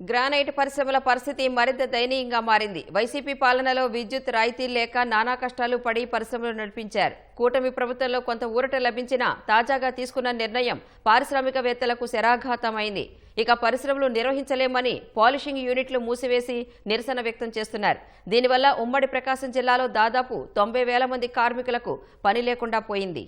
Granite పరిశ్రమల పరిస్థితి మరింత దయనీయంగా మారింది. వైసీపీ పాలనలో విద్యుత్ రాయితీ లేక నానా కష్టాలు పడి పరిశ్రమలు నడిపించారు. కూటమి ప్రభుత్వంలో కొంత ఊరట లభించినా తాజాగా తీసుకున్న నిర్ణయం పారిశ్రామికవేత్తలకు శరాఘాతమైంది. ఇక పరిశ్రమలు నిర్వహించలేమని పాలిషింగ్ యూనిట్లు మూసివేసి నిరసన వ్యక్తం చేస్తున్నారు. దీనివల్ల ఉమ్మడి ప్రకాశం జిల్లాలో దాదాపు తొంభై వేల మంది కార్మికులకు పని లేకుండా పోయింది.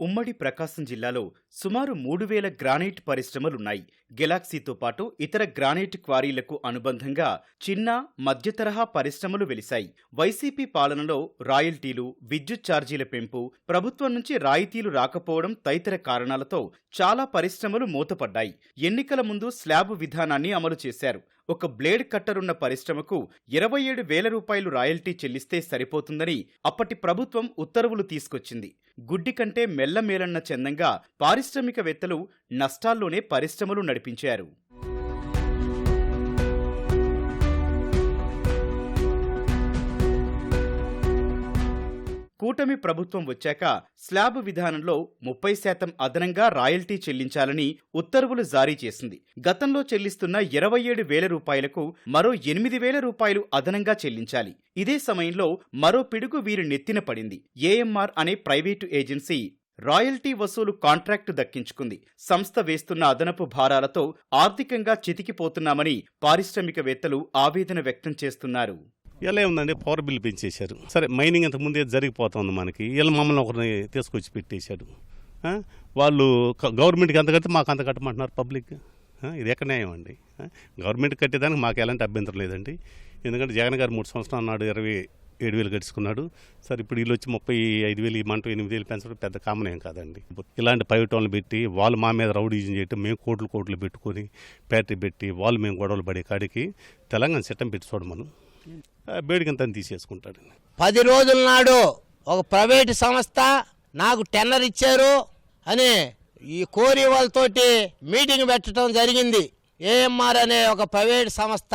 ఉమ్మడి ప్రకాశం జిల్లాలో సుమారు మూడు వేల గ్రానైట్ పరిశ్రమలున్నాయి. గెలాక్సీతో పాటు ఇతర గ్రానైట్ క్వారీలకు అనుబంధంగా చిన్న మధ్య తరహా పరిశ్రమలు వెలిశాయి. వైసీపీ పాలనలో రాయల్టీలు విద్యుత్ ఛార్జీల పెంపు ప్రభుత్వం నుంచి రాయితీలు రాకపోవడం తదితర కారణాలతో చాలా పరిశ్రమలు మూతపడ్డాయి. ఎన్నికల ముందు స్లాబ్ విధానాన్ని అమలు చేశారు. ఒక బ్లేడ్ కట్టరున్న పరిశ్రమకు ఇరవై ఏడు వేల రూపాయలు రాయల్టీ చెల్లిస్తే సరిపోతుందని అప్పటి ప్రభుత్వం ఉత్తర్వులు తీసుకొచ్చింది. గుడ్డి కంటే మెల్లమేలన్న చందంగా పారిశ్రామికవేత్తలు నష్టాల్లోనే పరిశ్రమలు నడిపించారు. కూటమి ప్రభుత్వం వచ్చాక స్లాబ్ విధానంలో ముప్పై శాతం అదనంగా రాయల్టీ చెల్లించాలని ఉత్తర్వులు జారీ చేసింది. గతంలో చెల్లిస్తున్న ఇరవై ఏడు వేల రూపాయలకు మరో ఎనిమిది వేల రూపాయలు అదనంగా చెల్లించాలి. ఇదే సమయంలో మరో పిడుగు వీరి నెత్తిన పడింది. ఏఎంఆర్ అనే ప్రైవేటు ఏజెన్సీ రాయల్టీ వసూలు కాంట్రాక్టు దక్కించుకుంది. సంస్థ వేస్తున్న అదనపు భారాలతో ఆర్థికంగా చితికిపోతున్నామని పారిశ్రామికవేత్తలు ఆవేదన వ్యక్తం చేస్తున్నారు. ఇలా ఏముందండి పవర్ బిల్ పెంచేశారు. సరే మైనింగ్ ఇంత ముందే జరిగిపోతుంది మనకి. వీళ్ళు మమ్మల్ని ఒకరిని తీసుకొచ్చి పెట్టేశాడు. వాళ్ళు గవర్నమెంట్కి అంత కడితే మాకు అంత కట్టమంటున్నారు పబ్లిక్. ఇది ఎక్కడ న్యాయం అండి? గవర్నమెంట్ కట్టేదానికి మాకు ఎలాంటి అభ్యంతరం లేదండి. ఎందుకంటే జగన్ గారు మూడు సంవత్సరాలు అన్నాడు ఇరవై ఏడు వేలు గడుచుకున్నాడు. సరే ఇప్పుడు వీళ్ళు వచ్చి ముప్పై ఐదు వేలు ఇమ్మంటూ ఎనిమిది వేలు పెంచడం పెద్ద కామన్ ఏం కాదండి. ఇలాంటి ప్రైవేట్ పెట్టి వాళ్ళు మా మీద రౌడీజం చేయటం మేము కోట్లు కోట్లు పెట్టుకొని ఫ్యాక్టరీ పెట్టి వాళ్ళు మేము గొడవలు పడే కాడికి తెలంగాణ చట్టం పెట్టి చూడమను. బేడికంతా తీసేసుకుంటాడు పది రోజుల నాడు ఒక ప్రైవేటు సంస్థ నాకు టెన్నర్ ఇచ్చారు అని ఈ కోరి వాళ్ళతోటి మీటింగ్ పెట్టడం జరిగింది. ఏఎంఆర్ అనే ఒక ప్రైవేట్ సంస్థ.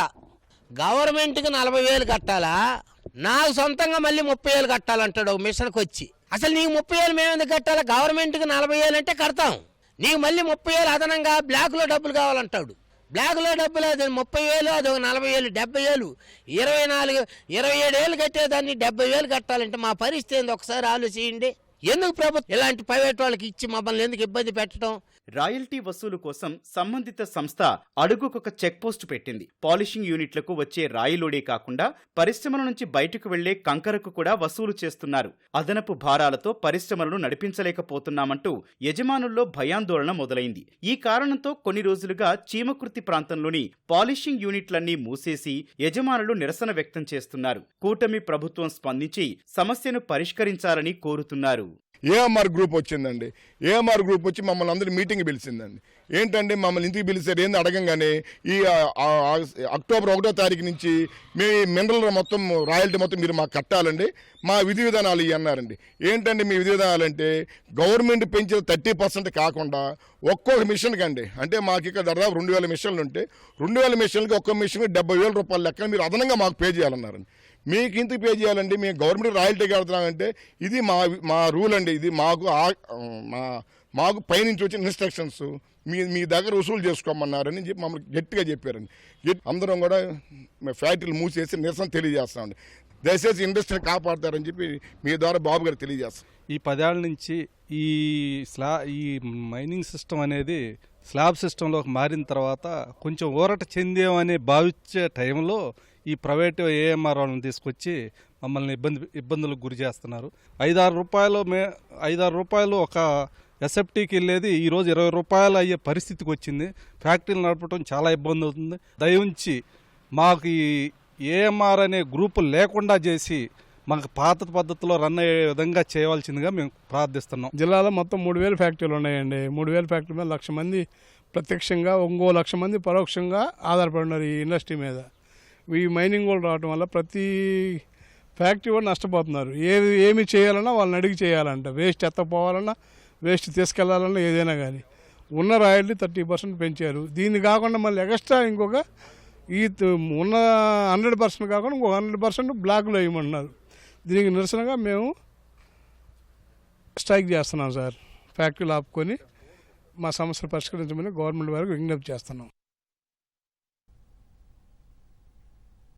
గవర్నమెంట్కి నలభై వేలు కట్టాలా? నాకు సొంతంగా మళ్ళీ ముప్పై వేలు కట్టాలంటాడు ఒక మిషన్కి వచ్చి. అసలు నీకు ముప్పై వేలు మేము ఎందుకు కట్టాలా? గవర్నమెంట్కి నలభై వేలు అంటే కడతాం. నీకు మళ్ళీ ముప్పై వేలు అదనంగా బ్లాక్లో డబ్బులు కావాలంటాడు. బ్లాక్లో డబ్బులు అది ముప్పై వేలు అది ఒక నలభై వేలు డెబ్బై వేలు. ఇరవై నాలుగు ఇరవై ఏడు వేలు కట్టేదాన్ని డెబ్బై వేలు కట్టాలంటే మా పరిస్థితి ఏంది? ఒకసారి ఆలోచించండి. ఎందుకు ప్రభుత్వం ఇలాంటి ప్రైవేట్ వాళ్ళకి ఇచ్చి మమ్మల్ని ఎందుకు ఇబ్బంది పెట్టడం? రాయల్టీ వసూలు కోసం సంబంధిత సంస్థ అడుగుకొక చెక్ పోస్ట్ పెట్టింది. పాలిషింగ్ యూనిట్లకు వచ్చే రాయిలోడే కాకుండా పరిశ్రమల నుంచి బయటకు వెళ్ళే కంకరకు కూడా వసూలు చేస్తున్నారు. అదనపు భారాలతో పరిశ్రమలను నడిపించలేకపోతున్నామంటూ యజమానుల్లో భయాందోళన మొదలైంది. ఈ కారణంతో కొన్ని రోజులుగా చీమకుర్తి ప్రాంతంలోని పాలిషింగ్ యూనిట్లన్నీ మూసేసి యజమానులు నిరసన వ్యక్తం చేస్తున్నారు. కూటమి ప్రభుత్వం స్పందించి సమస్యను పరిష్కరించాలని కోరుతున్నారు. ఏఎంఆర్ గ్రూప్ వచ్చిందండి. ఏఎంఆర్ గ్రూప్ వచ్చి మమ్మల్ని అందరూ మీటింగ్ పిలిచిందండి. ఏంటంటే మమ్మల్ని ఇంటికి పిలిచారు? ఏంది అడగంగానే ఈ అక్టోబర్ ఒకటో తారీఖు నుంచి మీ మినరల్ మొత్తం రాయల్టీ మొత్తం మీరు మాకు కట్టాలండి. మా విధి విధానాలు ఇవి అన్నారండి. ఏంటండి మీ విధి విధానాలు అంటే గవర్నమెంట్ పెంచిన థర్టీ పర్సెంట్ కాకుండా ఒక్కొక్క మిషన్కి అండి అంటే మాకు ఇక్కడ దాదాపు రెండు వేల మిషన్లు ఉంటే రెండు వేల మిషన్లకి ఒక్క మిషన్కి డెబ్బై వేల రూపాయల లెక్కన మీరు అదనంగా మాకు పే చేయాలన్నారండి. మీకు ఇంత పే చేయాలండి? మేము గవర్నమెంట్ రాయల్టీ కడుతున్నామంటే ఇది మా మా రూల్ అండి. ఇది మాకు ఆ- మా మాకు పైనుంచి వచ్చిన ఇన్స్ట్రక్షన్స్ మీ మీ దగ్గర వసూలు చేసుకోమన్నారని చెప్పి మమ్మల్ని గట్టిగా చెప్పారండి. గట్టి- అందరం కూడా ఫ్యాక్టరీలు మూసేసి నిరసన తెలియజేస్తామండి. దయచేసి ఇండస్ట్రీని కాపాడతారని చెప్పి మీ ద్వారా బాబు గారు తెలియజేస్తాం. ఈ పదేళ్ళ నుంచి ఈ స్లా ఈ మైనింగ్ సిస్టమ్ అనేది స్లాబ్ సిస్టంలోకి మారిన తర్వాత కొంచెం ఊరట చెందేమని భావించే టైంలో ఈ ప్రైవేటు ఏఎంఆర్ వాళ్ళని తీసుకొచ్చి మమ్మల్ని ఇబ్బంది ఇబ్బందులకు గురి చేస్తున్నారు. ఐదారు రూపాయలు మే ఐదారు రూపాయలు ఒక ఎస్ఎఫ్టీకి వెళ్ళేది ఈరోజు ఇరవై రూపాయలు అయ్యే పరిస్థితికి వచ్చింది. ఫ్యాక్టరీలు నడపడం చాలా ఇబ్బంది అవుతుంది. దయవుంచి మాకు ఈ ఏఎంఆర్ అనే గ్రూపు లేకుండా చేసి మాకు పాత పద్ధతిలో రన్ అయ్యే విధంగా చేయవలసిందిగా మేము ప్రార్థిస్తున్నాం. జిల్లాలో మొత్తం మూడు వేల ఫ్యాక్టరీలు ఉన్నాయండి. మూడు వేల ఫ్యాక్టరీ మీద లక్ష మంది ప్రత్యక్షంగా ఇంకో లక్ష మంది పరోక్షంగా ఆధారపడి ఉన్నారు ఈ ఇండస్ట్రీ మీద. ఈ మైనింగ్ వాళ్ళు రావడం వల్ల ప్రతి ఫ్యాక్టరీ కూడా నష్టపోతున్నారు. ఏది ఏమి చేయాలన్నా వాళ్ళని అడిగి చేయాలంట. వేస్ట్ ఎత్తపోవాలన్నా వేస్ట్ తీసుకెళ్ళాలన్నా ఏదైనా కానీ ఉన్న రాయల్టీ థర్టీ పర్సెంట్ పెంచారు. దీన్ని కాకుండా మళ్ళీ ఎక్స్ట్రా ఇంకొక ఈ ఉన్న హండ్రెడ్ పర్సెంట్ కాకుండా ఇంకో హండ్రెడ్ పర్సెంట్ బ్లాక్లో వేయమంటున్నారు దీనికి నిరసనగా మేము స్ట్రైక్ చేస్తున్నాం సార్. ఫ్యాక్టరీలు ఆపుకొని మా సమస్యలు పరిష్కరించమని గవర్నమెంట్ వారికి విజ్ఞప్తి చేస్తున్నాం.